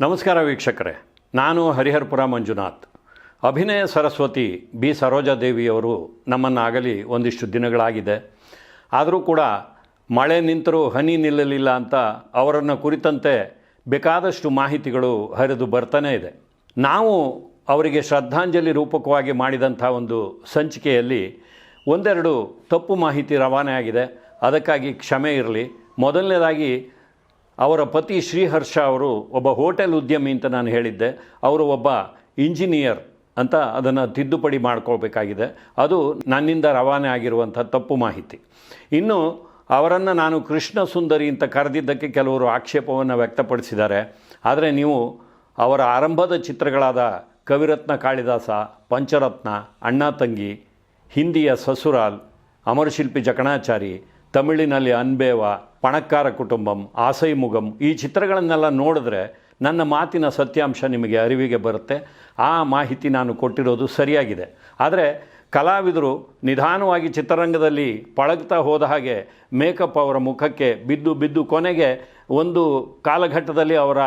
ನಮಸ್ಕಾರ ವೀಕ್ಷಕರೇ, ನಾನು ಹರಿಹರಪುರ ಮಂಜುನಾಥ್. ಅಭಿನಯ ಸರಸ್ವತಿ ಬಿ. ಸರೋಜಾದೇವಿಯವರು ನಮ್ಮನ್ನು ಆಗಲಿ ಒಂದಿಷ್ಟು ದಿನಗಳಾಗಿದೆ. ಆದರೂ ಕೂಡ ಮಳೆ ನಿಂತರೂ ಹನಿ ನಿಲ್ಲಲಿಲ್ಲ ಅಂತ ಅವರನ್ನು ಕುರಿತಂತೆ ಬೇಕಾದಷ್ಟು ಮಾಹಿತಿಗಳು ಹರಿದು ಬರ್ತಾನೇ ಇದೆ. ನಾವು ಅವರಿಗೆ ಶ್ರದ್ಧಾಂಜಲಿ ರೂಪಕವಾಗಿ ಮಾಡಿದಂಥ ಒಂದು ಸಂಚಿಕೆಯಲ್ಲಿ ಒಂದೆರಡು ತಪ್ಪು ಮಾಹಿತಿ ರವಾನೆ ಆಗಿದೆ ಅದಕ್ಕಾಗಿ ಕ್ಷಮೆ ಇರಲಿ. ಮೊದಲನೇದಾಗಿ ಅವರ ಪತಿ ಶ್ರೀಹರ್ಷ ಅವರು ಒಬ್ಬ ಹೋಟೆಲ್ ಉದ್ಯಮಿ ಅಂತ ನಾನು ಹೇಳಿದ್ದೆ. ಅವರು ಒಬ್ಬ ಇಂಜಿನಿಯರ್ ಅಂತ ಅದನ್ನು ತಿದ್ದುಪಡಿ ಮಾಡ್ಕೋಬೇಕಾಗಿದೆ ಅದು ನನ್ನಿಂದ ರವಾನೆ ಆಗಿರುವಂಥ ತಪ್ಪು ಮಾಹಿತಿ. ಇನ್ನು ಅವರನ್ನು ನಾನು ಕೃಷ್ಣ ಸುಂದರಿ ಅಂತ ಕರೆದಿದ್ದಕ್ಕೆ ಕೆಲವರು ಆಕ್ಷೇಪವನ್ನು ವ್ಯಕ್ತಪಡಿಸಿದ್ದಾರೆ. ಆದರೆ ನೀವು ಅವರ ಆರಂಭದ ಚಿತ್ರಗಳಾದ ಕವಿರತ್ನ ಕಾಳಿದಾಸ, ಪಂಚರತ್ನ, ಅಣ್ಣ ತಂಗಿ, ಹಿಂದಿಯ ಸಸುರಾಲ್, ಅಮರಶಿಲ್ಪಿ ಜಕಣಾಚಾರಿ ತಮಿಳಿನಲ್ಲಿ ಅನ್ಬೇವ, ಪಣಕ್ಕಾರ ಕುಟುಂಬಂ ಆಸೈ ಮುಗಂ ಈ ಚಿತ್ರಗಳನ್ನೆಲ್ಲ ನೋಡಿದ್ರೆ ನನ್ನ ಮಾತಿನ ಸತ್ಯಾಂಶ ನಿಮಗೆ ಅರಿವಿಗೆ ಬರುತ್ತೆ. ಆ ಮಾಹಿತಿ ನಾನು ಕೊಟ್ಟಿರೋದು ಸರಿಯಾಗಿದೆ. ಆದರೆ ಕಲಾವಿದರು ನಿಧಾನವಾಗಿ ಚಿತ್ರರಂಗದಲ್ಲಿ ಪಳಗ್ತಾ ಹೋದ ಹಾಗೆ ಮೇಕಪ್ ಅವರ ಮುಖಕ್ಕೆ ಬಿದ್ದು ಬಿದ್ದು ಕೊನೆಗೆ ಒಂದು ಕಾಲಘಟ್ಟದಲ್ಲಿ ಅವರ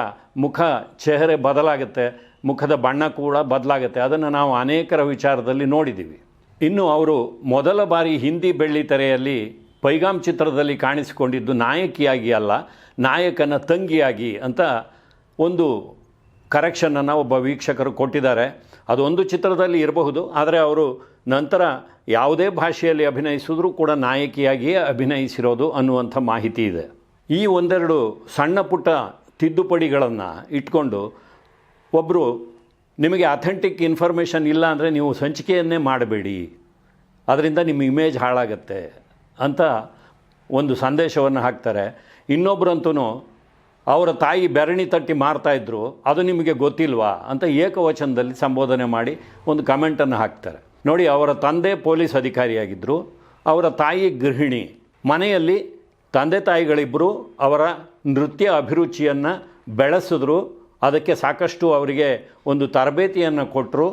ಮುಖ ಚೆಹರೆ ಬದಲಾಗುತ್ತೆ, ಮುಖದ ಬಣ್ಣ ಕೂಡ ಬದಲಾಗುತ್ತೆ. ಅದನ್ನು ನಾವು ಅನೇಕರ ವಿಚಾರದಲ್ಲಿ ನೋಡಿದ್ದೀವಿ. ಇನ್ನು ಅವರು ಮೊದಲ ಬಾರಿ ಹಿಂದಿ ಬೆಳ್ಳಿ ತೆರೆಯಲ್ಲಿ ಪೈಗಾಮ್ ಚಿತ್ರದಲ್ಲಿ ಕಾಣಿಸಿಕೊಂಡಿದ್ದು ನಾಯಕಿಯಾಗಿ ಅಲ್ಲ, ನಾಯಕನ ತಂಗಿಯಾಗಿ ಅಂತ ಒಂದು ಕರೆಕ್ಷನನ್ನು ಒಬ್ಬ ವೀಕ್ಷಕರು ಕೊಟ್ಟಿದ್ದಾರೆ. ಅದೊಂದು ಚಿತ್ರದಲ್ಲಿ ಇರಬಹುದು, ಆದರೆ ಅವರು ನಂತರ ಯಾವುದೇ ಭಾಷೆಯಲ್ಲಿ ಅಭಿನಯಿಸಿದ್ರೂ ಕೂಡ ನಾಯಕಿಯಾಗಿಯೇ ಅಭಿನಯಿಸಿರೋದು ಅನ್ನುವಂಥ ಮಾಹಿತಿ ಇದೆ. ಈ ಒಂದೆರಡು ಸಣ್ಣ ಪುಟ್ಟ ತಿದ್ದುಪಡಿಗಳನ್ನು ಇಟ್ಕೊಂಡು ಒಬ್ಬರು ನಿಮಗೆ ಅಥೆಂಟಿಕ್ ಇನ್ಫಾರ್ಮೇಷನ್ ಇಲ್ಲ ಅಂದರೆ ನೀವು ಸಂಚಿಕೆಯನ್ನೇ ಮಾಡಬೇಡಿ. ಅದರಿಂದ ನಿಮ್ಮ ಇಮೇಜ್ ಹಾಳಾಗತ್ತೆ. ಅಂತ ಒಂದು ಸಂದೇಶವನ್ನು ಹಾಕ್ತಾರೆ. ಇನ್ನೊಬ್ಬರಂತೂ ಅವರ ತಾಯಿ ಬೆರಣಿ ತಟ್ಟಿ ಮಾರ್ತಾಯಿದ್ರು ಅದು ನಿಮಗೆ ಗೊತ್ತಿಲ್ವಾ ಅಂತ ಏಕವಚನದಲ್ಲಿ ಸಂಬೋಧನೆ ಮಾಡಿ ಒಂದು ಕಮೆಂಟನ್ನು ಹಾಕ್ತಾರೆ. ನೋಡಿ, ಅವರ ತಂದೆ ಪೊಲೀಸ್ ಅಧಿಕಾರಿಯಾಗಿದ್ದರು ಅವರ ತಾಯಿ ಗೃಹಿಣಿ. ಮನೆಯಲ್ಲಿ ತಂದೆ ತಾಯಿಗಳಿಬ್ಬರು ಅವರ ನೃತ್ಯ ಅಭಿರುಚಿಯನ್ನು ಬೆಳೆಸಿದ್ರು, ಅದಕ್ಕೆ ಸಾಕಷ್ಟು ಅವರಿಗೆ ಒಂದು ತರಬೇತಿಯನ್ನು ಕೊಟ್ಟರು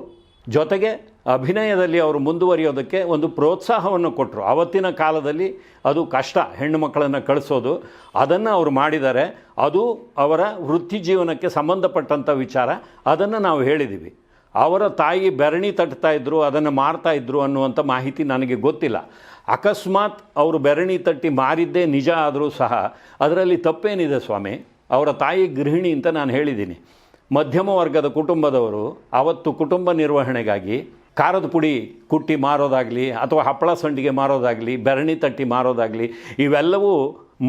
ಜೊತೆಗೆ ಅಭಿನಯದಲ್ಲಿ ಅವರು ಮುಂದುವರಿಯೋದಕ್ಕೆ ಒಂದು ಪ್ರೋತ್ಸಾಹವನ್ನು ಕೊಟ್ಟರು ಆವತ್ತಿನ ಕಾಲದಲ್ಲಿ ಅದು ಕಷ್ಟ, ಹೆಣ್ಣು ಮಕ್ಕಳನ್ನು ಕಳಿಸೋದು. ಅದನ್ನು ಅವರು ಮಾಡಿದ್ದಾರೆ. ಅದು ಅವರ ವೃತ್ತಿ ಜೀವನಕ್ಕೆ ಸಂಬಂಧಪಟ್ಟಂಥ ವಿಚಾರ. ಅದನ್ನು ನಾವು ಹೇಳಿದ್ದೀವಿ ಅವರ ತಾಯಿ ಬೆರಣಿ ತಟ್ತಾ ಇದ್ದರು ಅದನ್ನು ಮಾರ್ತಾ ಇದ್ದರು ಅನ್ನುವಂಥ ಮಾಹಿತಿ ನನಗೆ ಗೊತ್ತಿಲ್ಲ. ಅಕಸ್ಮಾತ್ ಅವರು ಬೆರಣಿ ತಟ್ಟಿ ಮಾರಿದ್ದೇ ನಿಜ ಆದರೂ ಸಹ ಅದರಲ್ಲಿ ತಪ್ಪೇನಿದೆ ಸ್ವಾಮಿ? ಅವರ ತಾಯಿ ಗೃಹಿಣಿ ಅಂತ ನಾನು ಹೇಳಿದ್ದೀನಿ ಮಧ್ಯಮ ವರ್ಗದ ಕುಟುಂಬದವರು ಅವತ್ತು ಕುಟುಂಬ ನಿರ್ವಹಣೆಗಾಗಿ ಖಾರದ ಪುಡಿ ಕುಟ್ಟಿ ಮಾರೋದಾಗಲಿ ಅಥವಾ ಹಪ್ಪಳ ಸಂಡಿಗೆ ಮಾರೋದಾಗಲಿ, ಬೆರಣಿ ತಟ್ಟಿ ಮಾರೋದಾಗಲಿ, ಇವೆಲ್ಲವೂ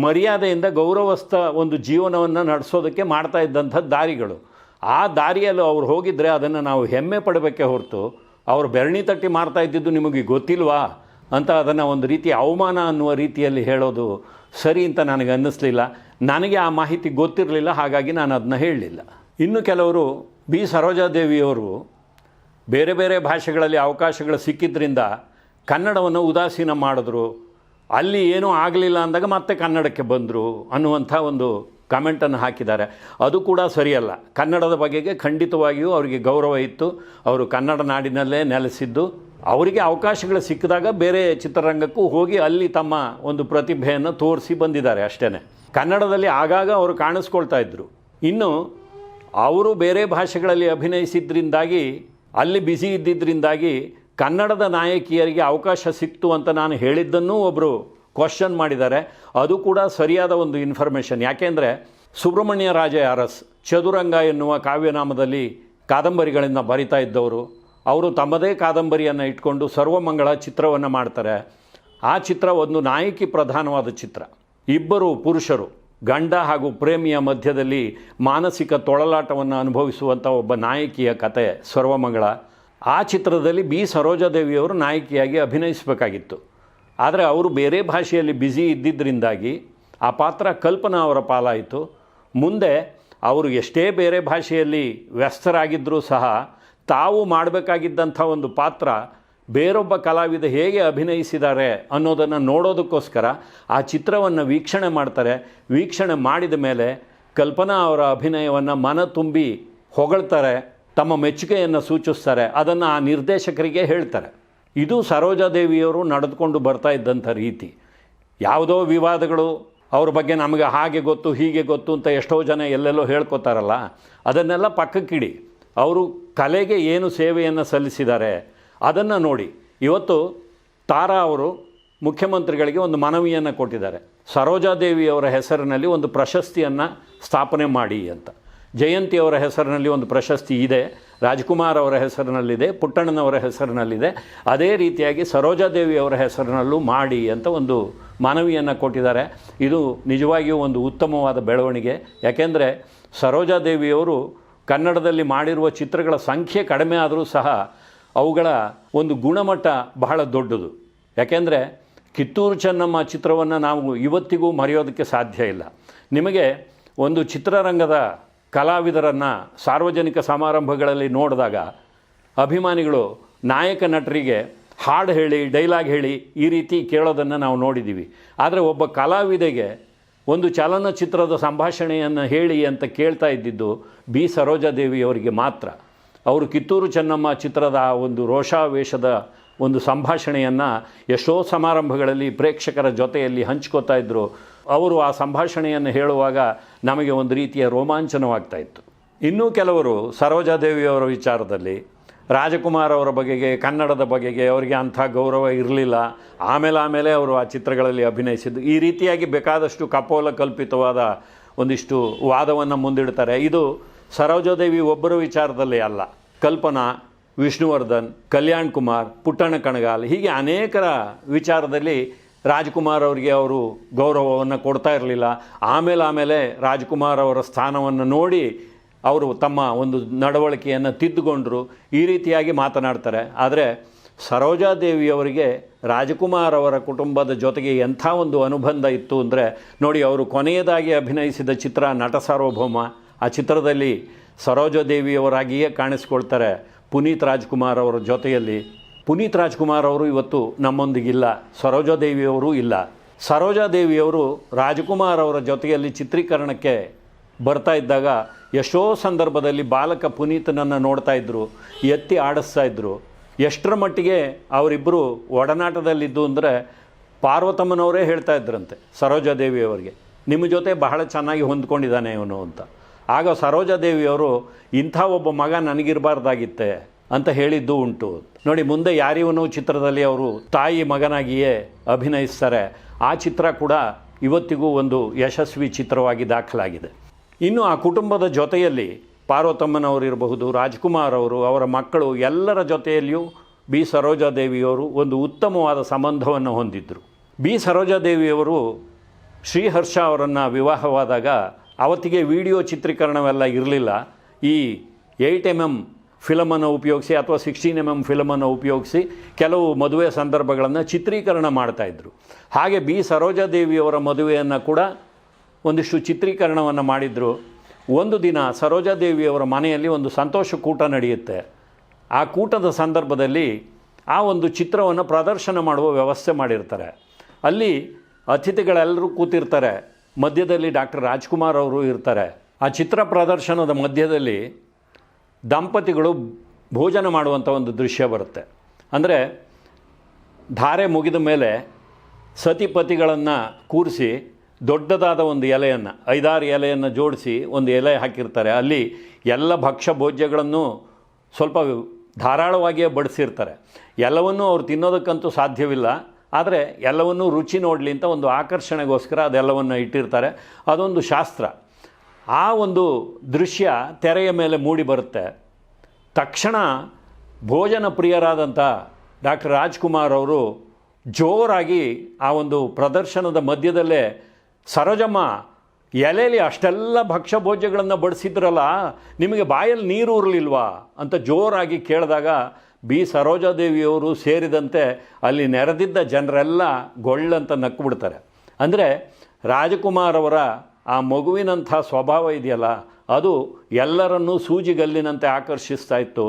ಮರ್ಯಾದೆಯಿಂದ ಗೌರವಸ್ಥ ಒಂದು ಜೀವನವನ್ನು ನಡೆಸೋದಕ್ಕೆ ಮಾಡ್ತಾ ಇದ್ದಂಥ ದಾರಿಗಳು. ಆ ದಾರಿಯಲ್ಲಿ ಅವ್ರು ಹೋಗಿದ್ದರೆ ಅದನ್ನು ನಾವು ಹೆಮ್ಮೆ ಪಡಬೇಕೇ ಹೊರತು, ಅವರು ಬೆರಣಿ ತಟ್ಟಿ ಮಾರ್ತಾ ಇದ್ದಿದ್ದು ನಿಮಗೆ ಗೊತ್ತಿಲ್ವಾ ಅಂತ ಅದನ್ನು ಒಂದು ರೀತಿ ಅವಮಾನ ಅನ್ನುವ ರೀತಿಯಲ್ಲಿ ಹೇಳೋದು ಸರಿ ಅಂತ ನನಗೆ ಅನ್ನಿಸ್ಲಿಲ್ಲ. ನನಗೆ ಆ ಮಾಹಿತಿ ಗೊತ್ತಿರಲಿಲ್ಲ, ಹಾಗಾಗಿ ನಾನು ಅದನ್ನ ಹೇಳಲಿಲ್ಲ. ಇನ್ನು ಕೆಲವರು ಬಿ. ಸರೋಜಾದೇವಿಯವರು ಬೇರೆ ಬೇರೆ ಭಾಷೆಗಳಲ್ಲಿ ಅವಕಾಶಗಳು ಸಿಕ್ಕಿದ್ರಿಂದ ಕನ್ನಡವನ್ನು ಉದಾಸೀನ ಮಾಡಿದ್ರು. ಅಲ್ಲಿ ಏನೂ ಆಗಲಿಲ್ಲ ಅಂದಾಗ ಮತ್ತೆ ಕನ್ನಡಕ್ಕೆ ಬಂದರು ಅನ್ನುವಂಥ ಒಂದು ಕಮೆಂಟನ್ನು ಹಾಕಿದ್ದಾರೆ. ಅದು ಕೂಡ ಸರಿಯಲ್ಲ. ಕನ್ನಡದ ಬಗೆಗೆ ಖಂಡಿತವಾಗಿಯೂ ಅವರಿಗೆ ಗೌರವ ಇತ್ತು. ಅವರು ಕನ್ನಡ ನಾಡಿನಲ್ಲೇ ನೆಲೆಸಿದ್ದು. ಅವರಿಗೆ ಅವಕಾಶಗಳು ಸಿಕ್ಕಿದಾಗ ಬೇರೆ ಚಿತ್ರರಂಗಕ್ಕೂ ಹೋಗಿ ಅಲ್ಲಿ ತಮ್ಮ ಒಂದು ಪ್ರತಿಭೆಯನ್ನು ತೋರಿಸಿ ಬಂದಿದ್ದಾರೆ ಅಷ್ಟೇ ಕನ್ನಡದಲ್ಲಿ ಆಗಾಗ ಅವರು ಕಾಣಿಸ್ಕೊಳ್ತಾ ಇದ್ದರು ಇನ್ನು ಅವರು ಬೇರೆ ಭಾಷೆಗಳಲ್ಲಿ ಅಭಿನಯಿಸಿದ್ರಿಂದಾಗಿ ಅಲ್ಲಿ ಬ್ಯುಸಿ ಇದ್ದಿದ್ದರಿಂದಾಗಿ ಕನ್ನಡದ ನಾಯಕಿಯರಿಗೆ ಅವಕಾಶ ಸಿಕ್ತು ಅಂತ ನಾನು ಹೇಳಿದ್ದನ್ನೂ ಒಬ್ಬರು ಕ್ವಶನ್ ಮಾಡಿದ್ದಾರೆ. ಅದು ಕೂಡ ಸರಿಯಾದ ಒಂದು ಇನ್ಫಾರ್ಮೇಷನ್. ಯಾಕೆಂದರೆ ಸುಬ್ರಹ್ಮಣ್ಯ ರಾಜ ಅರಸ್, ಚದುರಂಗ ಎನ್ನುವ ಕಾವ್ಯನಾಮದಲ್ಲಿ ಕಾದಂಬರಿಗಳನ್ನು ಬರಿತಾ ಇದ್ದವರು. ಅವರು ತಮ್ಮದೇ ಕಾದಂಬರಿಯನ್ನು ಇಟ್ಕೊಂಡು ಸರ್ವಮಂಗಳ ಚಿತ್ರವನ್ನು ಮಾಡ್ತಾರೆ. ಆ ಚಿತ್ರ ಒಂದು ನಾಯಕಿ ಪ್ರಧಾನವಾದ ಚಿತ್ರ. ಇಬ್ಬರು ಪುರುಷರು. ಗಂಡ ಹಾಗೂ ಪ್ರೇಮಿಯ ಮಧ್ಯದಲ್ಲಿ ಮಾನಸಿಕ ತೊಳಲಾಟವನ್ನು ಅನುಭವಿಸುವಂಥ ಒಬ್ಬ ನಾಯಕಿಯ ಕತೆ ಸರ್ವಮಂಗಳ. ಆ ಚಿತ್ರದಲ್ಲಿ ಬಿ. ಸರೋಜಾದೇವಿಯವರು ನಾಯಕಿಯಾಗಿ ಅಭಿನಯಿಸಬೇಕಾಗಿತ್ತು. ಆದರೆ ಅವರು ಬೇರೆ ಭಾಷೆಯಲ್ಲಿ ಬ್ಯುಸಿ ಇದ್ದಿದ್ದರಿಂದಾಗಿ ಆ ಪಾತ್ರ ಕಲ್ಪನಾ ಅವರ ಪಾಲಾಯಿತು. ಮುಂದೆ ಅವರು ಎಷ್ಟೇ ಬೇರೆ ಭಾಷೆಯಲ್ಲಿ ವ್ಯಸ್ತರಾಗಿದ್ದರೂ ಸಹ ತಾವು ಮಾಡಬೇಕಾಗಿದ್ದಂಥ ಒಂದು ಪಾತ್ರ ಬೇರೊಬ್ಬ ಕಲಾವಿದ ಹೇಗೆ ಅಭಿನಯಿಸಿದ್ದಾರೆ ಅನ್ನೋದನ್ನು ನೋಡೋದಕ್ಕೋಸ್ಕರ ಆ ಚಿತ್ರವನ್ನು ವೀಕ್ಷಣೆ ಮಾಡ್ತಾರೆ. ವೀಕ್ಷಣೆ ಮಾಡಿದ ಮೇಲೆ ಕಲ್ಪನಾ ಅವರ ಅಭಿನಯವನ್ನು ಮನ ತುಂಬಿ ಹೊಗಳ್ತಾರೆ, ತಮ್ಮ ಮೆಚ್ಚುಗೆಯನ್ನು ಸೂಚಿಸ್ತಾರೆ, ಅದನ್ನು ಆ ನಿರ್ದೇಶಕರಿಗೆ ಹೇಳ್ತಾರೆ. ಇದು ಸರೋಜಾದೇವಿಯವರು ನಡೆದುಕೊಂಡು ಬರ್ತಾ ಇದ್ದಂಥ ರೀತಿ. ಯಾವುದೋ ವಿವಾದಗಳು, ಅವ್ರ ಬಗ್ಗೆ ನಮಗೆ ಹಾಗೆ ಗೊತ್ತು, ಹೀಗೆ ಗೊತ್ತು ಅಂತ ಎಷ್ಟೋ ಜನ ಎಲ್ಲೆಲ್ಲೋ ಹೇಳ್ಕೊತಾರಲ್ಲ, ಅದನ್ನೆಲ್ಲ ಪಕ್ಕಕ್ಕಿಡಿ. ಅವರು ಕಲೆಗೆ ಏನು ಸೇವೆಯನ್ನು ಸಲ್ಲಿಸಿದ್ದಾರೆ ಅದನ್ನು ನೋಡಿ. ಇವತ್ತು ತಾರಾ ಅವರು ಮುಖ್ಯಮಂತ್ರಿಗಳಿಗೆ ಒಂದು ಮನವಿಯನ್ನು ಕೊಟ್ಟಿದ್ದಾರೆ. ಸರೋಜಾದೇವಿಯವರ ಹೆಸರಿನಲ್ಲಿ ಒಂದು ಪ್ರಶಸ್ತಿಯನ್ನು ಸ್ಥಾಪನೆ ಮಾಡಿ ಅಂತ. ಜಯಂತಿ ಅವರ ಹೆಸರಿನಲ್ಲಿ ಒಂದು ಪ್ರಶಸ್ತಿ ಇದೆ. ರಾಜ್ಕುಮಾರ್ ಅವರ ಹೆಸರಿನಲ್ಲಿದೆ. ಪುಟ್ಟಣ್ಣನವರ ಹೆಸರಿನಲ್ಲಿದೆ. ಅದೇ ರೀತಿಯಾಗಿ ಸರೋಜಾದೇವಿ ಅವರ ಹೆಸರಿನಲ್ಲೂ ಮಾಡಿ ಅಂತ ಒಂದು ಮನವಿಯನ್ನು ಕೊಟ್ಟಿದ್ದಾರೆ. ಇದು ನಿಜವಾಗಿಯೂ ಒಂದು ಉತ್ತಮವಾದ ಬೆಳವಣಿಗೆ. ಯಾಕೆಂದರೆ ಸರೋಜಾದೇವಿಯವರು ಕನ್ನಡದಲ್ಲಿ ಮಾಡಿರುವ ಚಿತ್ರಗಳ ಸಂಖ್ಯೆ ಕಡಿಮೆ ಆದರೂ ಸಹ ಅವುಗಳ ಒಂದು ಗುಣಮಟ್ಟ ಬಹಳ ದೊಡ್ಡದು. ಯಾಕೆಂದರೆ ಕಿತ್ತೂರು ಚೆನ್ನಮ್ಮ ಚಿತ್ರವನ್ನು ನಾವು ಇವತ್ತಿಗೂ ಮರೆಯೋದಕ್ಕೆ ಸಾಧ್ಯ ಇಲ್ಲ. ನಿಮಗೆ ಒಂದು ಚಿತ್ರರಂಗದ ಕಲಾವಿದರನ್ನು ಸಾರ್ವಜನಿಕ ಸಮಾರಂಭಗಳಲ್ಲಿ ನೋಡಿದಾಗ ಅಭಿಮಾನಿಗಳು, ನಾಯಕ ನಟರಿಗೆ ಹಾಡು ಹೇಳಿ, ಡೈಲಾಗ್ ಹೇಳಿ ಈ ರೀತಿ ಕೇಳೋದನ್ನು ನಾವು ನೋಡಿದ್ದೀವಿ ಆದರೆ ಒಬ್ಬ ಕಲಾವಿದೆಗೆ ಒಂದು ಚಲನಚಿತ್ರದ ಸಂಭಾಷಣೆಯನ್ನು ಹೇಳಿ ಅಂತ ಕೇಳ್ತಾ ಇದ್ದಿದ್ದು ಬಿ. ಸರೋಜಾದೇವಿಯವರಿಗೆ ಮಾತ್ರ. ಅವರು ಕಿತ್ತೂರು ಚೆನ್ನಮ್ಮ ಚಿತ್ರದ ಒಂದು ರೋಷಾವೇಶದ ಒಂದು ಸಂಭಾಷಣೆಯನ್ನು ಎಷ್ಟೋ ಸಮಾರಂಭಗಳಲ್ಲಿ ಪ್ರೇಕ್ಷಕರ ಜೊತೆಯಲ್ಲಿ ಹಂಚ್ಕೋತಾ ಇದ್ದರು ಅವರು ಆ ಸಂಭಾಷಣೆಯನ್ನು ಹೇಳುವಾಗ ನಮಗೆ ಒಂದು ರೀತಿಯ ರೋಮಾಂಚನವಾಗ್ತಾ ಇತ್ತು. ಇನ್ನೂ ಕೆಲವರು ಸರೋಜಾದೇವಿಯವರ ವಿಚಾರದಲ್ಲಿ, ರಾಜಕುಮಾರ್ ಅವರ ಬಗೆಗೆ, ಕನ್ನಡದ ಬಗೆಗೆ ಅವರಿಗೆ ಅಂಥ ಗೌರವ ಇರಲಿಲ್ಲ. ಆಮೇಲೆ ಆಮೇಲೆ ಅವರು ಆ ಚಿತ್ರಗಳಲ್ಲಿ ಅಭಿನಯಿಸಿದ್ದು. ಈ ರೀತಿಯಾಗಿ ಬೇಕಾದಷ್ಟು ಕಪೋಲ ಕಲ್ಪಿತವಾದ ಒಂದಿಷ್ಟು ವಾದವನ್ನು ಮುಂದಿಡ್ತಾರೆ. ಇದು ಸರೋಜಾದೇವಿ ಒಬ್ಬರ ವಿಚಾರದಲ್ಲಿ ಅಲ್ಲ. ಕಲ್ಪನಾ, ವಿಷ್ಣುವರ್ಧನ್, ಕಲ್ಯಾಣ್ ಕುಮಾರ್, ಪುಟ್ಟಣ್ಣ ಕಣಗಾಲ್ ಹೀಗೆ ಅನೇಕರ ವಿಚಾರದಲ್ಲಿ ರಾಜ್ಕುಮಾರ್ ಅವರಿಗೆ ಅವರು ಗೌರವವನ್ನು ಕೊಡ್ತಾ ಇರಲಿಲ್ಲ. ಆಮೇಲೆ ಆಮೇಲೆ ರಾಜ್ಕುಮಾರ್ ಅವರ ಸ್ಥಾನವನ್ನು ನೋಡಿ ಅವರು ತಮ್ಮ ಒಂದು ನಡವಳಿಕೆಯನ್ನು ತಿದ್ದುಕೊಂಡರು. ಈ ರೀತಿಯಾಗಿ ಮಾತನಾಡ್ತಾರೆ. ಆದರೆ ಸರೋಜಾದೇವಿಯವರಿಗೆ ರಾಜಕುಮಾರ್ ಅವರ ಕುಟುಂಬದ ಜೊತೆಗೆ ಎಂಥ ಒಂದು ಅನುಬಂಧ ಇತ್ತು ಅಂದರೆ ನೋಡಿ, ಅವರು ಕೊನೆಯದಾಗಿ ಅಭಿನಯಿಸಿದ ಚಿತ್ರ ನಟ ಸಾರ್ವಭೌಮ. ಆ ಚಿತ್ರದಲ್ಲಿ ಸರೋಜಾದೇವಿಯವರಾಗಿಯೇ ಕಾಣಿಸ್ಕೊಳ್ತಾರೆ ಪುನೀತ್ ರಾಜ್ಕುಮಾರ್ ಅವರ ಜೊತೆಯಲ್ಲಿ. ಪುನೀತ್ ರಾಜ್ಕುಮಾರ್ ಅವರು ಇವತ್ತು ನಮ್ಮೊಂದಿಗಿಲ್ಲ ಸರೋಜಾದೇವಿಯವರು ಇಲ್ಲ. ಸರೋಜಾದೇವಿಯವರು ರಾಜ್ಕುಮಾರ್ ಅವರ ಜೊತೆಯಲ್ಲಿ ಚಿತ್ರೀಕರಣಕ್ಕೆ ಬರ್ತಾ ಇದ್ದಾಗ ಎಷ್ಟೋ ಸಂದರ್ಭದಲ್ಲಿ ಬಾಲಕ ಪುನೀತನನ್ನು ನೋಡ್ತಾ ಇದ್ದರು ಎತ್ತಿ ಆಡಿಸ್ತಾ ಇದ್ದರು ಎಷ್ಟರ ಮಟ್ಟಿಗೆ ಅವರಿಬ್ಬರು ಒಡನಾಟದಲ್ಲಿದ್ದು ಅಂದರೆ ಪಾರ್ವತಮ್ಮನವರೇ ಹೇಳ್ತಾ ಇದ್ರಂತೆ ಸರೋಜಾದೇವಿಯವರಿಗೆ ನಿಮ್ಮ ಜೊತೆ ಬಹಳ ಚೆನ್ನಾಗಿ ಹೊಂದ್ಕೊಂಡಿದ್ದಾನೆ ಇವನು ಅಂತ. ಆಗ ಸರೋಜಾದೇವಿಯವರು, ಇಂಥ ಒಬ್ಬ ಮಗ ನನಗಿರಬಾರ್ದಾಗಿತ್ತೆ ಅಂತ ಹೇಳಿದ್ದು ಉಂಟು. ನೋಡಿ, ಮುಂದೆ ಯಾರಿವನು ಚಿತ್ರದಲ್ಲಿ ಅವರು ತಾಯಿ ಮಗನಾಗಿಯೇ ಅಭಿನಯಿಸ್ತಾರೆ. ಆ ಚಿತ್ರ ಕೂಡ ಇವತ್ತಿಗೂ ಒಂದು ಯಶಸ್ವಿ ಚಿತ್ರವಾಗಿ ದಾಖಲಾಗಿದೆ. ಇನ್ನು ಆ ಕುಟುಂಬದ ಜೊತೆಯಲ್ಲಿ ಪಾರ್ವತಮ್ಮನವರಿರಬಹುದು ರಾಜ್ಕುಮಾರ್ ಅವರು ಅವರ ಮಕ್ಕಳು, ಎಲ್ಲರ ಜೊತೆಯಲ್ಲಿಯೂ ಬಿ ಸರೋಜಾದೇವಿಯವರು ಒಂದು ಉತ್ತಮವಾದ ಸಂಬಂಧವನ್ನು ಹೊಂದಿದ್ದರು ಬಿ ಸರೋಜಾದೇವಿಯವರು ಶ್ರೀಹರ್ಷ ಅವರನ್ನು ವಿವಾಹವಾದಾಗ ಅವತ್ತಿಗೆ ವಿಡಿಯೋ ಚಿತ್ರೀಕರಣವೆಲ್ಲ ಇರಲಿಲ್ಲ. ಈ ಏಯ್ಟ್ ಎಂ ಎಂ ಫಿಲಮನ್ನು ಉಪಯೋಗಿಸಿ ಅಥವಾ ಸಿಕ್ಸ್ಟೀನ್ ಎಂ ಎಂ ಫಿಲಮನ್ನು ಉಪಯೋಗಿಸಿ ಕೆಲವು ಮದುವೆ ಸಂದರ್ಭಗಳನ್ನು ಚಿತ್ರೀಕರಣ ಮಾಡ್ತಾಯಿದ್ರು ಹಾಗೆ ಬಿ ಸರೋಜಾದೇವಿಯವರ ಮದುವೆಯನ್ನು ಕೂಡ ಒಂದಿಷ್ಟು ಚಿತ್ರೀಕರಣವನ್ನು ಮಾಡಿದರು. ಒಂದು ದಿನ ಸರೋಜಾದೇವಿಯವರ ಮನೆಯಲ್ಲಿ ಒಂದು ಸಂತೋಷ ಕೂಟ ನಡೆಯುತ್ತೆ. ಆ ಕೂಟದ ಸಂದರ್ಭದಲ್ಲಿ ಆ ಒಂದು ಚಿತ್ರವನ್ನು ಪ್ರದರ್ಶನ ಮಾಡುವ ವ್ಯವಸ್ಥೆ ಮಾಡಿರ್ತಾರೆ. ಅಲ್ಲಿ ಅತಿಥಿಗಳೆಲ್ಲರೂ ಕೂತಿರ್ತಾರೆ. ಮಧ್ಯದಲ್ಲಿ ಡಾಕ್ಟರ್ ರಾಜ್ಕುಮಾರ್ ಅವರು ಇರ್ತಾರೆ. ಆ ಚಿತ್ರ ಪ್ರದರ್ಶನದ ಮಧ್ಯದಲ್ಲಿ ದಂಪತಿಗಳು ಭೋಜನ ಮಾಡುವಂಥ ಒಂದು ದೃಶ್ಯ ಬರುತ್ತೆ. ಅಂದರೆ ಧಾರೆ ಮುಗಿದ ಮೇಲೆ ಸತಿಪತಿಗಳನ್ನು ಕೂರಿಸಿ ದೊಡ್ಡದಾದ ಒಂದು ಎಲೆಯನ್ನು, ಐದಾರು ಎಲೆಯನ್ನು ಜೋಡಿಸಿ ಒಂದು ಎಲೆ ಹಾಕಿರ್ತಾರೆ. ಅಲ್ಲಿ ಎಲ್ಲ ಭಕ್ಷ್ಯ ಭೋಜ್ಯಗಳನ್ನು ಸ್ವಲ್ಪ ಧಾರಾಳವಾಗಿಯೇ ಬಡಿಸಿರ್ತಾರೆ. ಎಲ್ಲವನ್ನೂ ಅವ್ರು ತಿನ್ನೋದಕ್ಕಂತೂ ಸಾಧ್ಯವಿಲ್ಲ. ಆದರೆ ಎಲ್ಲವನ್ನೂ ರುಚಿ ನೋಡಲಿ ಅಂತ ಒಂದು ಆಕರ್ಷಣೆಗೋಸ್ಕರ ಅದೆಲ್ಲವನ್ನು ಇಟ್ಟಿರ್ತಾರೆ. ಅದೊಂದು ಶಾಸ್ತ್ರ. ಆ ಒಂದು ದೃಶ್ಯ ತೆರೆಯ ಮೇಲೆ ಮೂಡಿ ಬರುತ್ತೆ. ತಕ್ಷಣ ಭೋಜನ ಪ್ರಿಯರಾದಂಥ ಡಾಕ್ಟರ್ ರಾಜ್ಕುಮಾರ್ ಅವರು ಜೋರಾಗಿ ಆ ಒಂದು ಪ್ರದರ್ಶನದ ಮಧ್ಯದಲ್ಲೇ ಸರೋಜಮ್ಮ ಎಲೆಯಲ್ಲಿ ಅಷ್ಟೆಲ್ಲ ಭಕ್ಷ್ಯ ಭೋಜ್ಯಗಳನ್ನು ಬಡಿಸಿದ್ರಲ್ಲ, ನಿಮಗೆ ಬಾಯಲ್ಲಿ ನೀರು ಉರಲಿಲ್ವಾ ಅಂತ ಜೋರಾಗಿ ಕೇಳಿದಾಗ ಬಿ ಸರೋಜಾದೇವಿಯವರು ಸೇರಿದಂತೆ ಅಲ್ಲಿ ನೆರೆದಿದ್ದ ಜನರೆಲ್ಲ ಗೊಳ್ಳಂತ ನಕ್ಬಿಡ್ತಾರೆ. ಅಂದರೆ ರಾಜಕುಮಾರ್ ಅವರ ಆ ಮಗುವಿನಂಥ ಸ್ವಭಾವ ಇದೆಯಲ್ಲ, ಅದು ಎಲ್ಲರನ್ನೂ ಸೂಜಿಗಲ್ಲಿನಂತೆ ಆಕರ್ಷಿಸ್ತಾ ಇತ್ತು.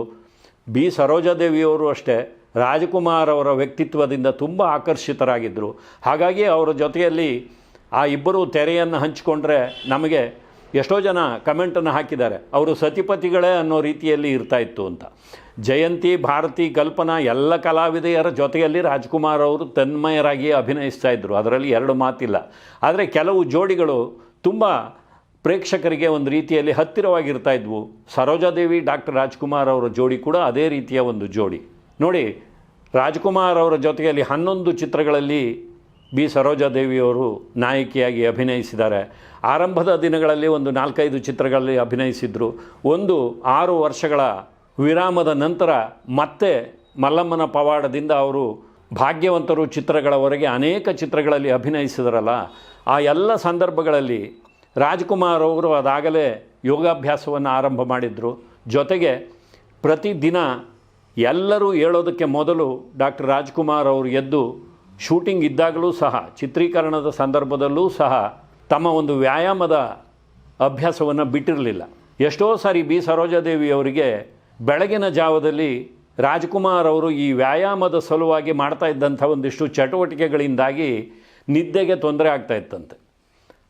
ಬಿ ಸರೋಜಾದೇವಿಯವರು ಅಷ್ಟೇ ರಾಜಕುಮಾರ್ ಅವರ ವ್ಯಕ್ತಿತ್ವದಿಂದ ತುಂಬ ಆಕರ್ಷಿತರಾಗಿದ್ದರು ಹಾಗಾಗಿ ಅವರ ಜೊತೆಯಲ್ಲಿ ಆ ಇಬ್ಬರು ತೆರೆಯನ್ನು ಹಂಚಿಕೊಂಡ್ರೆ ನಮಗೆ ಎಷ್ಟೋ ಜನ ಕಮೆಂಟನ್ನು ಹಾಕಿದ್ದಾರೆ. ಅವರು ಸತಿಪತಿಗಳೇ ಅನ್ನೋ ರೀತಿಯಲ್ಲಿ ಇರ್ತಾಯಿತ್ತು ಅಂತ. ಜಯಂತಿ, ಭಾರತಿ, ಕಲ್ಪನಾ ಎಲ್ಲ ಕಲಾವಿದೆಯರ ಜೊತೆಯಲ್ಲಿ ರಾಜ್ಕುಮಾರ್ ಅವರು ತನ್ಮಯರಾಗಿ ಅಭಿನಯಿಸ್ತಾ ಇದ್ದರು ಅದರಲ್ಲಿ ಎರಡು ಮಾತಿಲ್ಲ. ಆದರೆ ಕೆಲವು ಜೋಡಿಗಳು ತುಂಬ ಪ್ರೇಕ್ಷಕರಿಗೆ ಒಂದು ರೀತಿಯಲ್ಲಿ ಹತ್ತಿರವಾಗಿರ್ತಾ ಇದ್ವು. ಸರೋಜಾದೇವಿ, ಡಾಕ್ಟರ್ ರಾಜ್ಕುಮಾರ್ ಅವರ ಜೋಡಿ ಕೂಡ ಅದೇ ರೀತಿಯ ಒಂದು ಜೋಡಿ. ನೋಡಿ, ರಾಜ್ಕುಮಾರ್ ಅವರ ಜೊತೆಯಲ್ಲಿ ಹನ್ನೊಂದು ಚಿತ್ರಗಳಲ್ಲಿ ಬಿ. ಸರೋಜಾದೇವಿಯವರು ನಾಯಕಿಯಾಗಿ ಅಭಿನಯಿಸಿದ್ದಾರೆ. ಆರಂಭದ ದಿನಗಳಲ್ಲಿ ಒಂದು ನಾಲ್ಕೈದು ಚಿತ್ರಗಳಲ್ಲಿ ಅಭಿನಯಿಸಿದರು. ಒಂದು ಆರು ವರ್ಷಗಳ ವಿರಾಮದ ನಂತರ ಮತ್ತೆ ಮಲ್ಲಮ್ಮನ ಪವಾಡದಿಂದ ಅವರು ಭಾಗ್ಯವಂತರು ಚಿತ್ರಗಳವರೆಗೆ ಅನೇಕ ಚಿತ್ರಗಳಲ್ಲಿ ಅಭಿನಯಿಸಿದರಲ್ಲ, ಆ ಎಲ್ಲ ಸಂದರ್ಭಗಳಲ್ಲಿ ರಾಜ್ಕುಮಾರ್ ಅವರು ಅದಾಗಲೇ ಯೋಗಾಭ್ಯಾಸವನ್ನು ಆರಂಭ ಮಾಡಿದರು. ಜೊತೆಗೆ ಪ್ರತಿದಿನ ಎಲ್ಲರೂ ಹೇಳೋದಕ್ಕೆ ಮೊದಲು ಡಾಕ್ಟರ್ ರಾಜ್ಕುಮಾರ್ ಅವರು ಎದ್ದು ಶೂಟಿಂಗ್ ಇದ್ದಾಗಲೂ ಸಹ, ಚಿತ್ರೀಕರಣದ ಸಂದರ್ಭದಲ್ಲೂ ಸಹ ತಮ್ಮ ಒಂದು ವ್ಯಾಯಾಮದ ಅಭ್ಯಾಸವನ್ನು ಬಿಟ್ಟಿರಲಿಲ್ಲ. ಎಷ್ಟೋ ಸಾರಿ ಬಿ. ಸರೋಜಾದೇವಿ ಅವರಿಗೆ ಬೆಳಗಿನ ಜಾವದಲ್ಲಿ ರಾಜ್ಕುಮಾರ್ ಅವರು ಈ ವ್ಯಾಯಾಮದ ಸಲುವಾಗಿ ಮಾಡ್ತಾ ಇದ್ದಂಥ ಒಂದಿಷ್ಟು ಚಟುವಟಿಕೆಗಳಿಂದಾಗಿ ನಿದ್ದೆಗೆ ತೊಂದರೆ ಆಗ್ತಾ ಇತ್ತಂತೆ.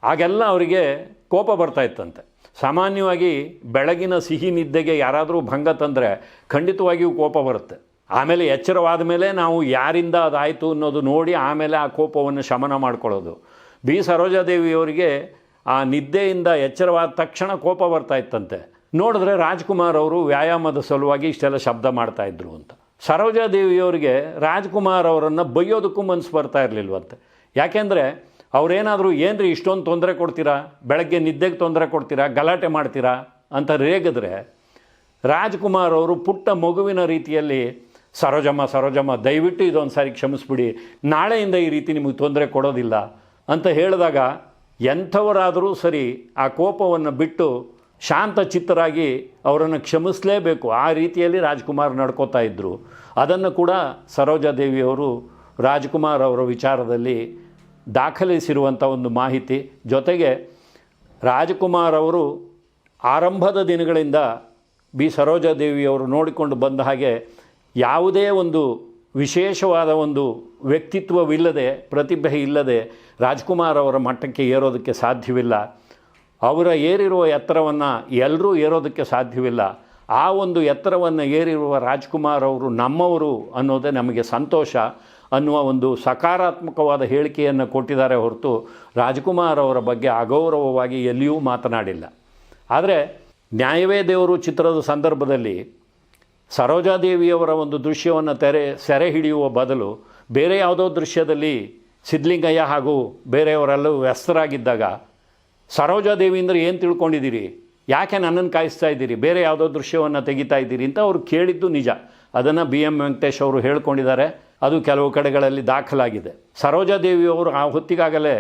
ಆಗೆಲ್ಲ ಅವರಿಗೆ ಕೋಪ ಬರ್ತಾ ಇತ್ತಂತೆ. ಸಾಮಾನ್ಯವಾಗಿ ಬೆಳಗಿನ ಸಿಹಿ ನಿದ್ದೆಗೆ ಯಾರಾದರೂ ಭಂಗ ತಂದರೆ ಖಂಡಿತವಾಗಿಯೂ ಕೋಪ ಬರುತ್ತೆ. ಆಮೇಲೆ ಎಚ್ಚರವಾದ ಮೇಲೆ ನಾವು ಯಾರಿಂದ ಅದಾಯಿತು ಅನ್ನೋದು ನೋಡಿ ಆಮೇಲೆ ಆ ಕೋಪವನ್ನು ಶಮನ ಮಾಡ್ಕೊಳ್ಳೋದು. ಬಿ. ಸರೋಜಾದೇವಿಯವರಿಗೆ ಆ ನಿದ್ದೆಯಿಂದ ಎಚ್ಚರವಾದ ತಕ್ಷಣ ಕೋಪ ಬರ್ತಾ ಇತ್ತಂತೆ. ನೋಡಿದ್ರೆ ರಾಜ್ಕುಮಾರ್ ಅವರು ವ್ಯಾಯಾಮದ ಸಲುವಾಗಿ ಇಷ್ಟೆಲ್ಲ ಶಬ್ದ ಮಾಡ್ತಾಯಿದ್ರು ಅಂತ. ಸರೋಜಾದೇವಿಯವರಿಗೆ ರಾಜ್ಕುಮಾರ್ ಅವರನ್ನು ಬೈಯೋದಕ್ಕೂ ಮನಸ್ಸು ಬರ್ತಾ ಇರಲಿಲ್ವಂತೆ. ಯಾಕೆಂದರೆ ಅವರೇನಾದರೂ, ಏನ್ರಿ ಇಷ್ಟೊಂದು ತೊಂದರೆ ಕೊಡ್ತೀರಾ? ಬೆಳಗ್ಗೆ ನಿದ್ದೆಗೆ ತೊಂದರೆ ಕೊಡ್ತೀರಾ? ಗಲಾಟೆ ಮಾಡ್ತೀರಾ? ಅಂತ ರೇಗಿದ್ರೆ ರಾಜ್ಕುಮಾರ್ ಅವರು ಪುಟ್ಟ ಮಗುವಿನ ರೀತಿಯಲ್ಲಿ, ಸರೋಜಮ್ಮ ಸರೋಜಮ್ಮ, ದಯವಿಟ್ಟು ಇದೊಂದು ಸಾರಿ ಕ್ಷಮಿಸ್ಬಿಡಿ. ನಾಳೆಯಿಂದ ಈ ರೀತಿ ನಿಮಗೆ ತೊಂದರೆ ಕೊಡೋದಿಲ್ಲ. ಅಂತ ಹೇಳಿದಾಗ ಎಂಥವರಾದರೂ ಸರಿ ಆ ಕೋಪವನ್ನು ಬಿಟ್ಟು ಶಾಂತ ಚಿತ್ತರಾಗಿ ಅವರನ್ನು ಕ್ಷಮಿಸಲೇಬೇಕು. ಆ ರೀತಿಯಲ್ಲಿ ರಾಜ್ಕುಮಾರ್ ನಡ್ಕೋತಾ ಇದ್ದರು ಅದನ್ನು ಕೂಡ ಸರೋಜಾದೇವಿಯವರು ರಾಜ್ಕುಮಾರ್ ಅವರ ವಿಚಾರದಲ್ಲಿ ದಾಖಲಿಸಿರುವಂಥ ಒಂದು ಮಾಹಿತಿ. ಜೊತೆಗೆ ರಾಜ್ಕುಮಾರ್ ಅವರು ಆರಂಭದ ದಿನಗಳಿಂದ ಬಿ ಸರೋಜಾದೇವಿಯವರು ನೋಡಿಕೊಂಡು ಬಂದ ಹಾಗೆ ಯಾವುದೇ ಒಂದು ವಿಶೇಷವಾದ ಒಂದು ವ್ಯಕ್ತಿತ್ವವಿಲ್ಲದೆ, ಪ್ರತಿಭೆ ಇಲ್ಲದೆ ರಾಜ್ಕುಮಾರ್ ಅವರ ಮಟ್ಟಕ್ಕೆ ಏರೋದಕ್ಕೆ ಸಾಧ್ಯವಿಲ್ಲ. ಅವರ ಏರಿರುವ ಎತ್ತರವನ್ನು ಎಲ್ಲರೂ ಏರೋದಕ್ಕೆ ಸಾಧ್ಯವಿಲ್ಲ. ಆ ಒಂದು ಎತ್ತರವನ್ನು ಏರಿರುವ ರಾಜ್ಕುಮಾರ್ ಅವರು ನಮ್ಮವರು ಅನ್ನೋದೇ ನಮಗೆ ಸಂತೋಷ ಅನ್ನುವ ಒಂದು ಸಕಾರಾತ್ಮಕವಾದ ಹೇಳಿಕೆಯನ್ನು ಕೊಟ್ಟಿದ್ದಾರೆ ಹೊರತು ರಾಜ್ಕುಮಾರ್ ಅವರ ಬಗ್ಗೆ ಅಗೌರವವಾಗಿ ಎಲ್ಲಿಯೂ ಮಾತನಾಡಿಲ್ಲ. ಆದರೆ ನ್ಯಾಯವೇ ದೇವರು ಚಿತ್ರದ ಸಂದರ್ಭದಲ್ಲಿ ಸರೋಜಾದೇವಿಯವರ ಒಂದು ದೃಶ್ಯವನ್ನು ತೆರೆ, ಸೆರೆ ಹಿಡಿಯುವ ಬದಲು ಬೇರೆ ಯಾವುದೋ ದೃಶ್ಯದಲ್ಲಿ ಸಿದ್ಧಲಿಂಗಯ್ಯ ಹಾಗೂ ಬೇರೆಯವರೆಲ್ಲೂ ವ್ಯಸ್ತರಾಗಿದ್ದಾಗ ಸರೋಜಾದೇವಿ ಅಂದರೆ ಏನು ತಿಳ್ಕೊಂಡಿದ್ದೀರಿ? ಯಾಕೆ ನನ್ನನ್ನು ಕಾಯಿಸ್ತಾ ಇದ್ದೀರಿ? ಬೇರೆ ಯಾವುದೋ ದೃಶ್ಯವನ್ನು ತೆಗಿತಾ ಇದ್ದೀರಿ ಅಂತ ಅವರು ಕೇಳಿದ್ದು ನಿಜ. ಅದನ್ನು ಬಿ ಎಂ ವೆಂಕಟೇಶ್ ಅವರು ಹೇಳ್ಕೊಂಡಿದ್ದಾರೆ. ಅದು ಕೆಲವು ಕಡೆಗಳಲ್ಲಿ ದಾಖಲಾಗಿದೆ. ಸರೋಜಾದೇವಿಯವರು ಆ ಹೊತ್ತಿಗಾಗಲೇ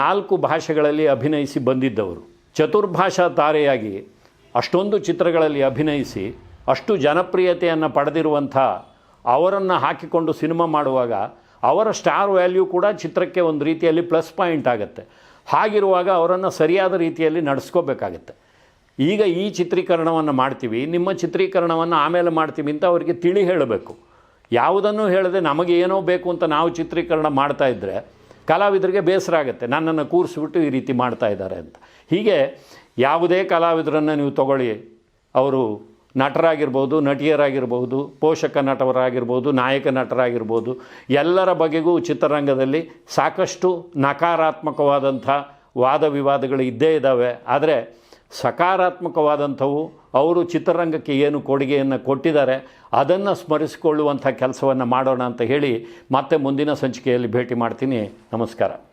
ನಾಲ್ಕು ಭಾಷೆಗಳಲ್ಲಿ ಅಭಿನಯಿಸಿ ಬಂದಿದ್ದವರು. ಚತುರ್ಭಾಷಾ ತಾರೆಯಾಗಿ ಅಷ್ಟೊಂದು ಚಿತ್ರಗಳಲ್ಲಿ ಅಭಿನಯಿಸಿ ಅಷ್ಟು ಜನಪ್ರಿಯತೆಯನ್ನು ಪಡೆದಿರುವಂಥ ಅವರನ್ನು ಹಾಕಿಕೊಂಡು ಸಿನಿಮಾ ಮಾಡುವಾಗ ಅವರ ಸ್ಟಾರ್ ವ್ಯಾಲ್ಯೂ ಕೂಡ ಚಿತ್ರಕ್ಕೆ ಒಂದು ರೀತಿಯಲ್ಲಿ ಪ್ಲಸ್ ಪಾಯಿಂಟ್ ಆಗುತ್ತೆ. ಹಾಗಿರುವಾಗ ಅವರನ್ನು ಸರಿಯಾದ ರೀತಿಯಲ್ಲಿ ನಡೆಸ್ಕೋಬೇಕಾಗತ್ತೆ. ಈಗ ಈ ಚಿತ್ರೀಕರಣವನ್ನು ಮಾಡ್ತೀವಿ, ನಿಮ್ಮ ಚಿತ್ರೀಕರಣವನ್ನು ಆಮೇಲೆ ಮಾಡ್ತೀವಿ ಅಂತ ಅವರಿಗೆ ತಿಳಿ ಹೇಳಬೇಕು. ಯಾವುದನ್ನು ಹೇಳದೆ ನಮಗೆ ಏನೋ ಬೇಕು ಅಂತ ನಾವು ಚಿತ್ರೀಕರಣ ಮಾಡ್ತಾ ಇದ್ದರೆ ಕಲಾವಿದರಿಗೆ ಬೇಸರ ಆಗುತ್ತೆ. ನನ್ನನ್ನು ಕೂರಿಸ್ಬಿಟ್ಟು ಈ ರೀತಿ ಮಾಡ್ತಾ ಇದ್ದಾರೆ ಅಂತ. ಹೀಗೆ ಯಾವುದೇ ಕಲಾವಿದರನ್ನು ನೀವು ತಗೊಳ್ಳಿ, ಅವರು ನಟರಾಗಿರ್ಬೋದು, ನಟಿಯರಾಗಿರ್ಬೋದು, ಪೋಷಕ ನಟವರಾಗಿರ್ಬೋದು, ನಾಯಕ ನಟರಾಗಿರ್ಬೋದು, ಎಲ್ಲರ ಬಗೆಗೂ ಚಿತ್ರರಂಗದಲ್ಲಿ ಸಾಕಷ್ಟು ನಕಾರಾತ್ಮಕವಾದಂಥ ವಾದ ವಿವಾದಗಳು ಇದ್ದೇ ಇದ್ದಾವೆ. ಆದರೆ ಸಕಾರಾತ್ಮಕವಾದಂಥವು ಅವರು ಚಿತ್ರರಂಗಕ್ಕೆ ಏನು ಕೊಡುಗೆಯನ್ನು ಕೊಟ್ಟಿದ್ದಾರೆ, ಅದನ್ನು ಸ್ಮರಿಸಿಕೊಳ್ಳುವಂಥ ಕೆಲಸವನ್ನು ಮಾಡೋಣ ಅಂತ ಹೇಳಿ ಮತ್ತೆ ಮುಂದಿನ ಸಂಚಿಕೆಯಲ್ಲಿ ಭೇಟಿ ಮಾಡ್ತೀನಿ. ನಮಸ್ಕಾರ.